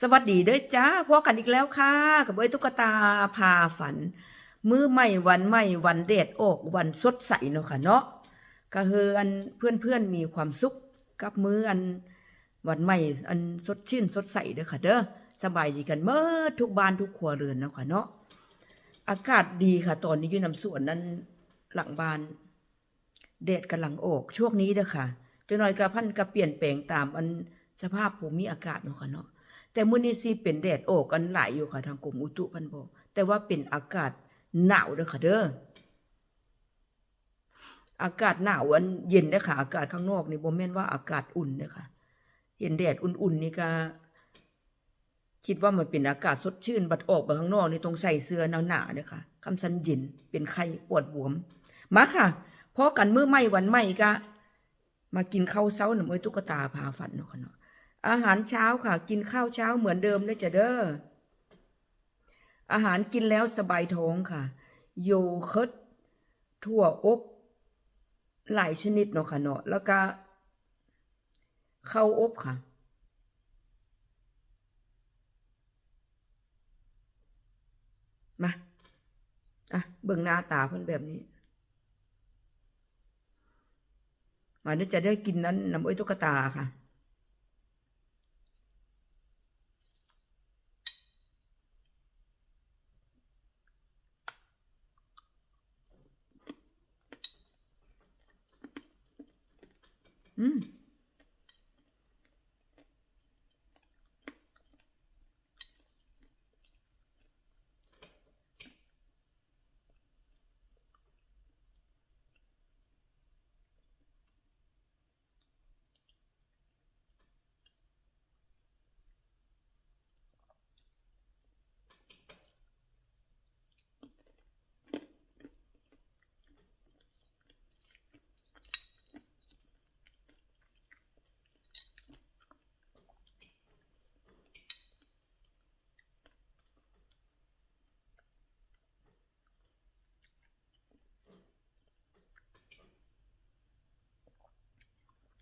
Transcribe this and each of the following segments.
สวัสดีเด้อจ้าพบกันอีกแล้วค่ะ กับเอ้ยตุ๊กตาพาฝัน มือใหม่วันใหม่วันเดดอกวันสดใสเนาะค่ะเนาะก็คืออันเพื่อนเพื่อนมีความสุขกับมืออันวันใหม่อันสดชื่นสดใสเด้อค่ะเด้อสบายดีกันเมื่อทุกบ้านทุกครัวเรือนเนาะค่ะเนาะอากาศดีค่ะ ตอนนี้อยู่น้ำสวนนั้นหลังบ้านแดดกำลังออกช่วงนี้เด้อค่ะจังหน่อยกระพันกระเปลี่ยนแปลงตามอันสภาพภูมิอากาศเนาะค่ะเนาะ แต่มื้อนี้สิเป็นแดดออกกันหลายอยู่ค่ะทางกรมอุตุเพันบอกแต่ว่าเป็นอากาศหนาวเด้อค่ะเด้ออากาศหนาวอันเย็นเด้ค่ะ อากาศข้างนอกนี่บ่แม่นว่าอากาศอุ่นเด้ค่ะ เห็นแดดอุ่นๆนี่ก็คิดว่ามันเป็นอากาศสดชื่น บัดออกไปข้างนอกนี่ต้องใส่เสื้อหนาๆเด้อค่ะคำสันเย็นเป็นไข้ปวดบวม มาค่ะพอกันมื้อใหม่วันใหม่ก็มากินข้าวเช้าหน่อยตุ๊กตาพาฝันเนาะค่ะเนาะ อาหารเช้าค่ะ กินข้าวเช้าเหมือนเดิมเลยจ้ะเด้อ อาหารกินแล้วสบายท้องค่ะ โยเคิร์ตถั่วอบหลายชนิดเนาะค่ะเนาะแล้วก็ข้าวอบค่ะ มาอะเบิ่งหน้าตาเพิ่นแบบนี้มาเดี๋ยวจะได้กินนั้นน้ำอ้อยตุ๊กตาค่ะ อืม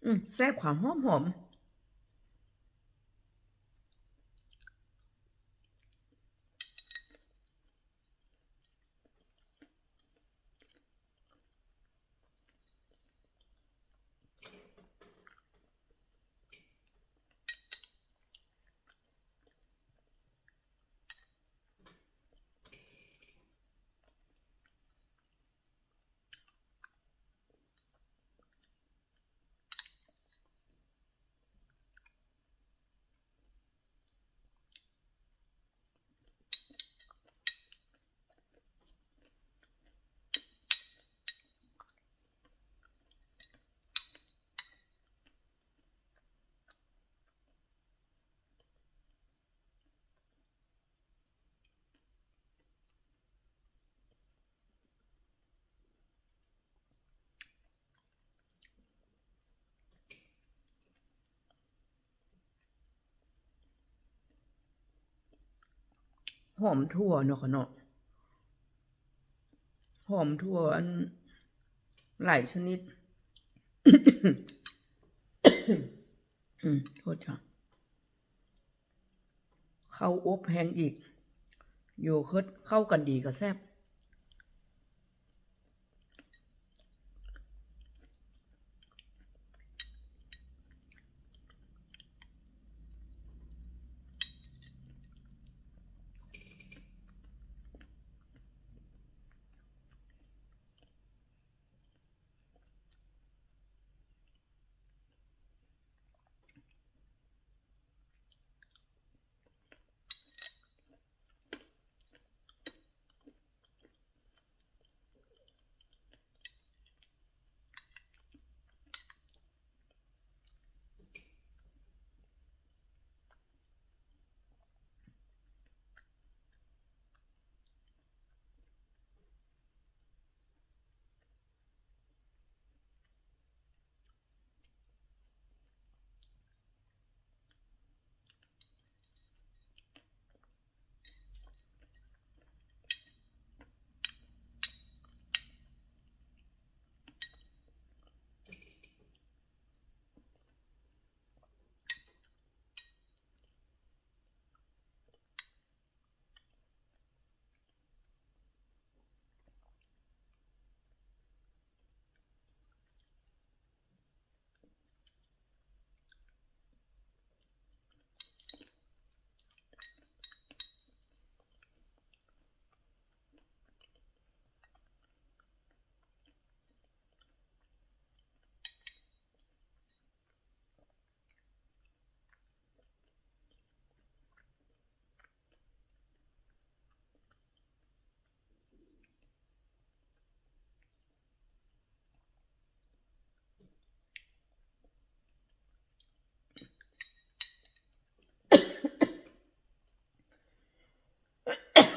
อืมแซ่บความหอมหอม หอมถั่วเนาะค่ะเนาะหอมถั่วอันหลายชนิดโทษจ้ะเข้าอบแห้งอีก โยเคิร์ตเข้ากันดีกับแซ่บ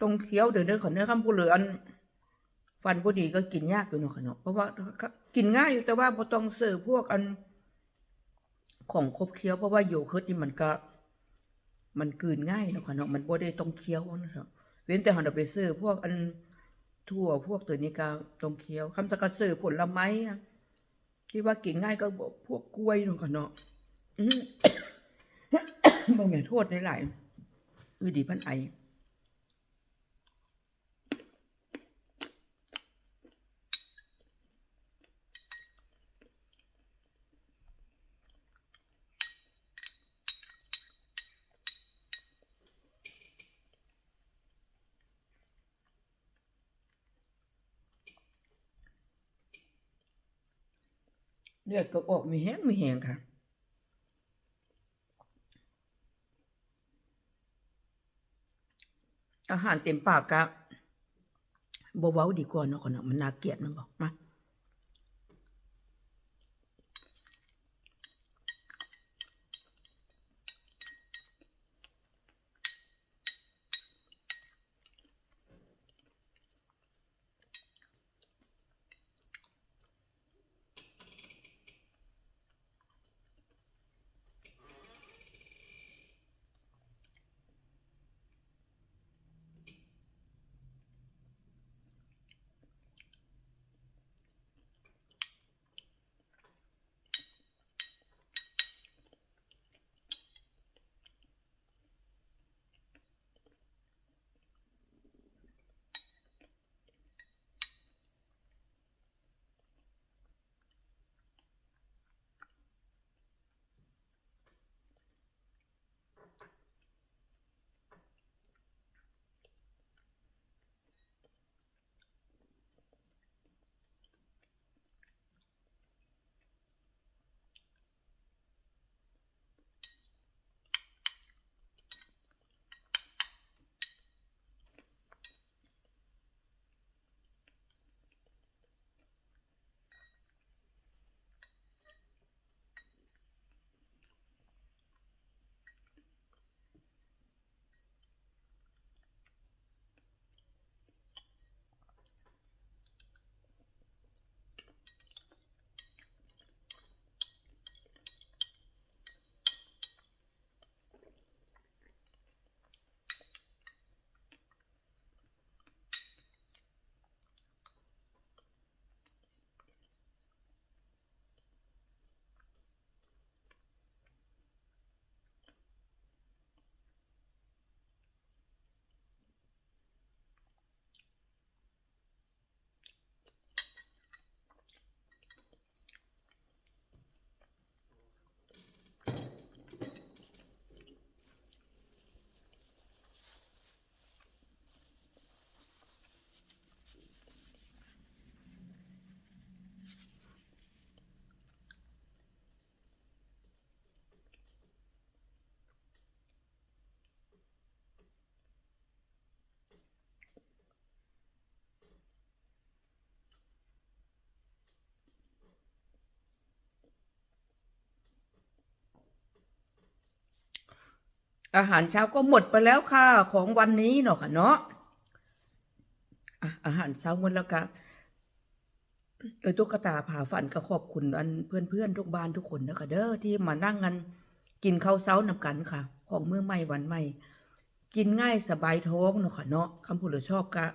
ตรงเคี้ยวเดี๋ยวเด้อขอเนื้อคำพูดเหลืออันฟันบ่ดีก็กินยากอยู่เนาะค่ะเนาะเพราะว่ากินง่ายอยู่แต่ว่าบ่ต้องเสิร์ฟพวกอัน ของครบเคี้ยวเพราะว่าโยเกิร์ตนี่มันก็ มันกลืนง่ายเนาะค่ะเนาะมันบ่ได้ต้องเคี้ยวนะครับเว้นแต่เราเอาไปซื้อพวกอันทั่วพวกตัวนี้ก็ต้องเคี้ยวคำสกัดซื้อผลไม้ที่ว่ากินง่ายก็พวกกล้วยเนาะค่ะเนาะอืมบ่แม่โทษหลายๆอือดีพันไอ เลือดก็ออกมีแห้งมีแห้งค่ะ อาหารเต็มปากกะบ่เว้าดีกว่าเนาะก่อนเนาะมันน่าเกลียดมันบอกมา อาหารเช้าก็หมดไปแล้วค่ะของวันนี้เนาะค่ะเนาะอาหารเช้าหมดแล้วก็เออตุ๊กตาผ่าฝันก็ขอบคุณอันเพื่อนๆทุกบ้านทุกคนนะคะเด้อที่มานั่งกันกินข้าวเช้านำกันค่ะ ของมื้อใหม่วันใหม่ กินง่ายสบายท้องเนาะค่ะเนาะคำพูดเราชอบก็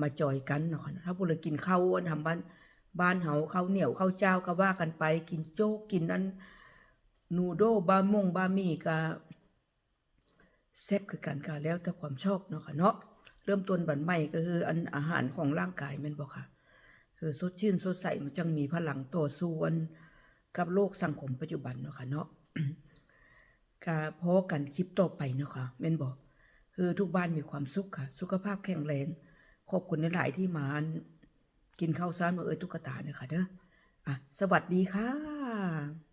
มาจอยกันเนาะค่ะถ้าพูดเรากินข้าวอันทำบ้านบ้านเฮาข้าวเหนียวข้าวเจ้าก็ว่ากันไป กินโจ๊กกินอันนูโดบะมงบะหมี่ก็ แซ่บคือกันค่ะแล้วแต่ความชอบเนาะค่ะเนาะเริ่มต้นบันใหม่ก็คืออันอาหารของร่างกายแม่นบ่ค่ะ คือสดชื่นสดใสมันจังมีพลังต่อสู้อันกับโลกสังคมปัจจุบันเนาะค่ะเนาะก็พอกันคลิปต่อไปเนาะค่ะแม่นบ่คือทุกบ้านมีความสุขค่ะ สุขภาพแข็งแรงขอบคุณหลายๆที่มากินข้าวซ้านมาเอ้ยตุ๊กตาเนี่ยค่ะเด้ออะสวัสดีค่ะ